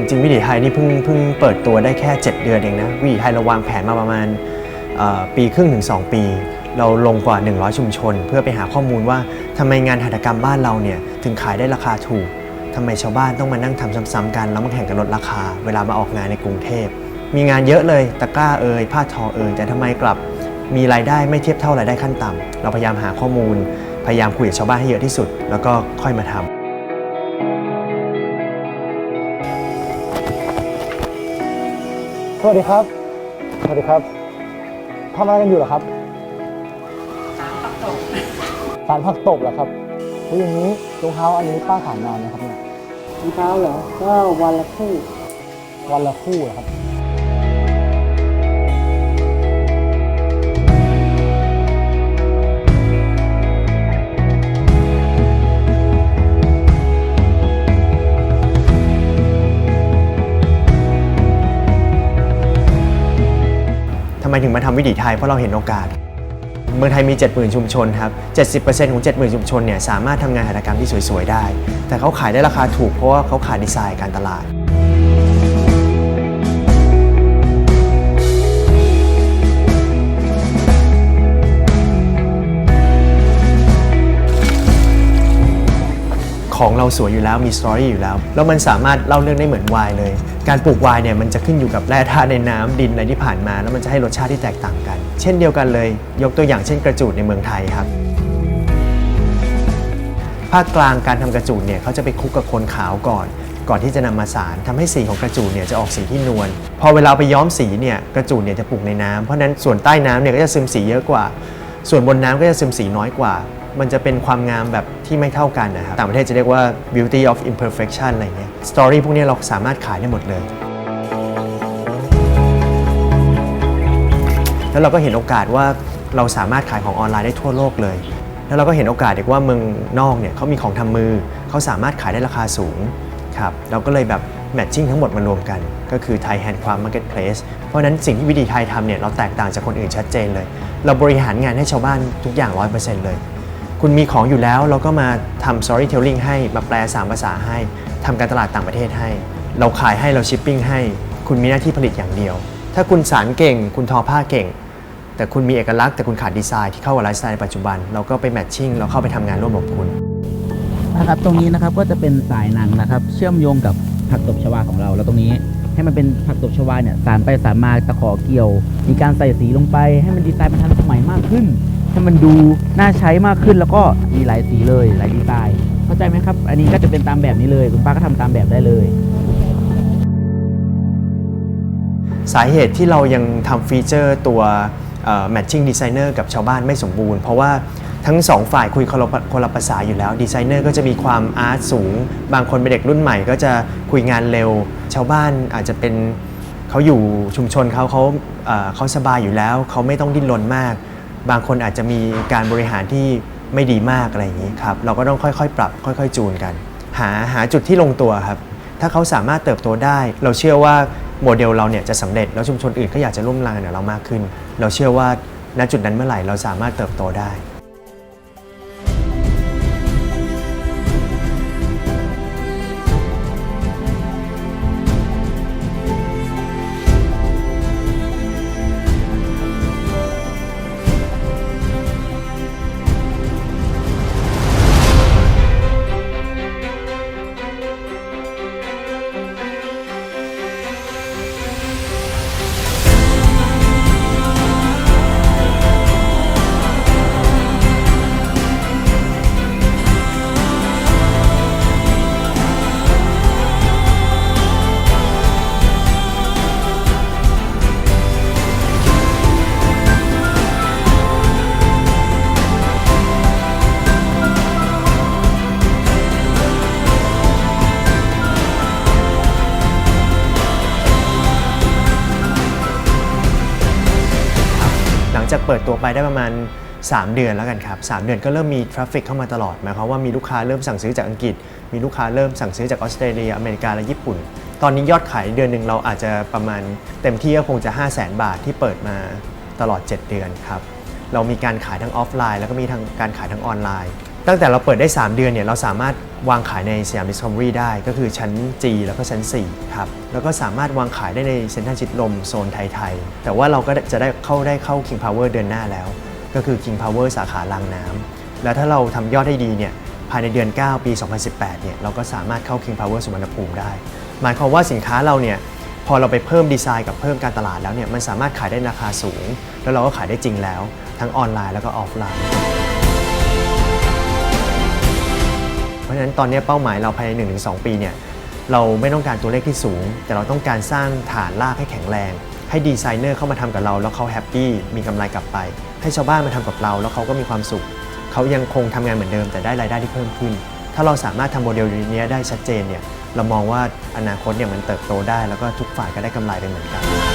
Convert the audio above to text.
จริงๆวิถีไทยนี่เพิ่งเพิ่งเปิดตัวได้แค่ 7 เดือนเองนะวิถีไทยเราวางแผนมาประมาณปีครึ่งถึง2ปี เราลงกว่า 100 ชุมชน เพื่อไปหาข้อมูลว่าทำไมงานหัตถกรรมบ้านเราเนี่ยถึงขายได้ราคาถูกทำไมชาวบ้านต้องมานั่งทำซ้ำๆกันแล้วมาแข่งกันลดราคา เวลามาออกงานในกรุงเทพ มีงานเยอะเลยตะกร้าเอ่ยผ้าทอเอ่ยแต่ทำไมกลับมีรายได้ไม่เทียบเท่ารายได้ขั้นต่ำเราพยายามหาข้อมูล พยายามคุยกับชาวบ้านให้เยอะที่สุด แล้วก็ค่อยมาทำ สวัสดีครับ สวัสดีครับทำอะไรกันอยู่เหรอครับ สารผักตบเหรอครับแล้วอย่างนี้รองเท้าอันนี้ป้าขายนานไหมครับเนี่ยรองเท้าเหรอก็วันละคู่ วันละคู่เหรอครับ ไมถึงมาทำวิถีไทยเพราะเราเห็นโอกาส เมืองไทยมี 70,000 ชุมชนครับ 70%ของ 70,000 ชุมชนเนี่ยสามารถทำงานหัตถกรรมที่สวยๆได้ แต่เขาขายได้ราคาถูกเพราะว่าเขาขาดดีไซน์การตลาด ของเราสวยอยู่แล้วมีสตอรี่อยู่แล้ว แล้วมันสามารถเล่าเรื่องได้เหมือนไวน์เลย การปลูกไวน์เนี่ยมันจะขึ้นอยู่กับแร่ธาตุในน้ำดินอะไรที่ผ่านมา แล้วมันจะให้รสชาติที่แตกต่างกัน เช่นเดียวกันเลย ยกตัวอย่างเช่นกระจูดในเมืองไทยครับภาคกลางการทำกระจูดเนี่ยเขาจะไปคลุกกับโคนขาวก่อน ก่อนที่จะนำมาสารทำให้สีของกระจูดเนี่ยจะออกสีที่นวลพอเวลาไปย้อมสีเนี่ยกระจูดเนี่ยจะปลูกในน้ำเพราะฉะนั้นส่วนใต้น้ำเนี่ยก็จะซึมสีเยอะกว่า ส่วนบนน้ำก็จะซึมสีน้อยกว่า มันจะเป็นความงามแบบที่ไม่เท่ากันนะครับ ต่างประเทศจะเรียกว่า beauty of imperfection อะไรเงี้ยสตอรี่พวกนี้เราสามารถขายได้หมดเลย แล้วเราก็เห็นโอกาสว่าเราสามารถขายของออนไลน์ได้ทั่วโลกเลย แล้วเราก็เห็นโอกาสอีกว่าเมืองนอกเนี่ยเขามีของทำมือ เขาสามารถขายได้ราคาสูงครับเราก็เลยแบบแมทชิ่งทั้งหมดมารวมกัน ก็คือ Thai Handcraft Marketplace เพราะฉะนั้นสิ่งที่วิธีไทยทำเนี่ยเราแตกต่างจากคนอื่นชัดเจนเลย เราบริหารงานให้ชาวบ้านทุกอย่าง 100%เลย คุณมีของอยู่แล้วเราก็มาทำ storytelling ให้มาแปล 3 ภาษาให้ทำการตลาดต่างประเทศให้ เราขายให้เราชิปปิ้งให้ คุณมีหน้าที่ผลิตอย่างเดียว ถ้าคุณสารเก่ง คุณทอผ้าเก่ง แต่คุณมีเอกลักษณ์แต่คุณขาดดีไซน์ที่เข้ากับไลฟ์สไตล์ในปัจจุบัน เราก็ไปแมทชิ่งเราเข้าไปทำงานร่วมกับคุณนะครับตรงนี้นะครับก็จะเป็นสายหนังนะครับ เชื่อมโยงกับผักตบชวาของเรา แล้วตรงนี้ให้มันเป็นผักตบชวาเนี่ยสารไปสารมาตะขอเกี่ยว มีการใส่สีลงไปให้มันดีไซน์มันทันสมัยมากขึ้น ให้มันดูน่าใช้มากขึ้นแล้วก็มีหลายสีเลยหลายดีไซน์เข้าใจไหมครับ อันนี้ก็จะเป็นตามแบบนี้เลยคุณป้าก็ทำตามแบบได้เลย สาเหตุที่เรายังทำฟีเจอร์ตัว matching designer กับชาวบ้านไม่สมบูรณ์ เพราะว่าทั้งสองฝ่ายคุยคนละคนละภาษาอยู่แล้วดีไซเนอร์ก็จะมีความอาร์ตสูง บางคนเป็นเด็กรุ่นใหม่ก็จะคุยงานเร็ว ชาวบ้านอาจจะเป็นเขาอยู่ชุมชนเขาเขาเขาสบายอยู่แล้ว เขาไม่ต้องดิ้นรนมาก บางคนอาจจะมีการบริหารที่ไม่ดีมากอะไรอย่างนี้ครับ เราก็ต้องค่อยๆ ปรับค่อย ๆ จูนกัน หาหาจุดที่ลงตัวครับ ถ้าเขาสามารถเติบโตได้ เราเชื่อว่าโมเดลเราเนี่ยจะสำเร็จแล้วชุมชนอื่นก็อยากจะร่วมงานกับเรามากขึ้น เราเชื่อว่าณจุดนั้นเมื่อไหร่เราสามารถเติบโตได้ จากเปิดตัวไปได้ประมาณ 3 เดือนแล้วกันครับ 3 เดือนก็เริ่มมีทราฟฟิกเข้ามาตลอดหมายความว่ามีลูกค้าเริ่มสั่งซื้อจากอังกฤษ มีลูกค้าเริ่มสั่งซื้อจากออสเตรเลียอเมริกาและญี่ปุ่น ตอนนี้ยอดขายเดือนหนึ่งเราอาจจะประมาณเต็มที่ก็คงจะ 5 0 0 0 0 0 บาทที่เปิดมาตลอด 7 เดือนครับเรามีการขายทั้งออฟไลน์ แล้วก็มีทางการขายทั้งออนไลน์ ตั้งแต่เราเปิดได้ 3 เดือนเนี่ยเราสามารถวางขายในสยาม Discovery ได้ก็คือชั้น G แล้วก็ชั้น 4 ครับ แล้วก็สามารถวางขายได้ในเซ็นทรัลชิดลมโซนไทยๆ แต่ว่าเราก็จะได้เข้าได้เข้า King Power เดือนหน้าแล้ว ก็คือ King Power สาขารางน้ำแล้วถ้าเราทำยอดได้ดีเนี่ยภายในเดือน 9 ปี 2018 เนี่ยเราก็สามารถเข้า King Power สุวรรณภูมิได้ หมายความว่าสินค้าเราเนี่ยพอเราไปเพิ่มดีไซน์กับเพิ่มการตลาดแล้วเนี่ยมันสามารถขายได้ราคาสูง แล้วเราก็ขายได้จริงแล้ว ทั้งออนไลน์แล้วก็ออฟไลน์ ราะฉะนั้นตอนนี้เป้าหมายเราภายใน 1-2 ปีเนี่ยเราไม่ต้องการตัวเลขที่สูง แต่เราต้องการสร้างฐานรากให้แข็งแรง ให้ดีไซเนอร์เข้ามาทำกับเรา แล้วเขาแฮปปี้มีกำไรกลับไป ให้ชาวบ้านมาทำกับเรา แล้วเขาก็มีความสุข เขายังคงทำงานเหมือนเดิมแต่ได้รายได้ที่เพิ่มขึ้น ถ้าเราสามารถทำโมเดลนี้ได้ชัดเจนเนี่ยเรามองว่าอนาคตเนี่ยมันเติบโตได้ แล้วก็ทุกฝ่ายก็ได้กำไรไปเหมือนกัน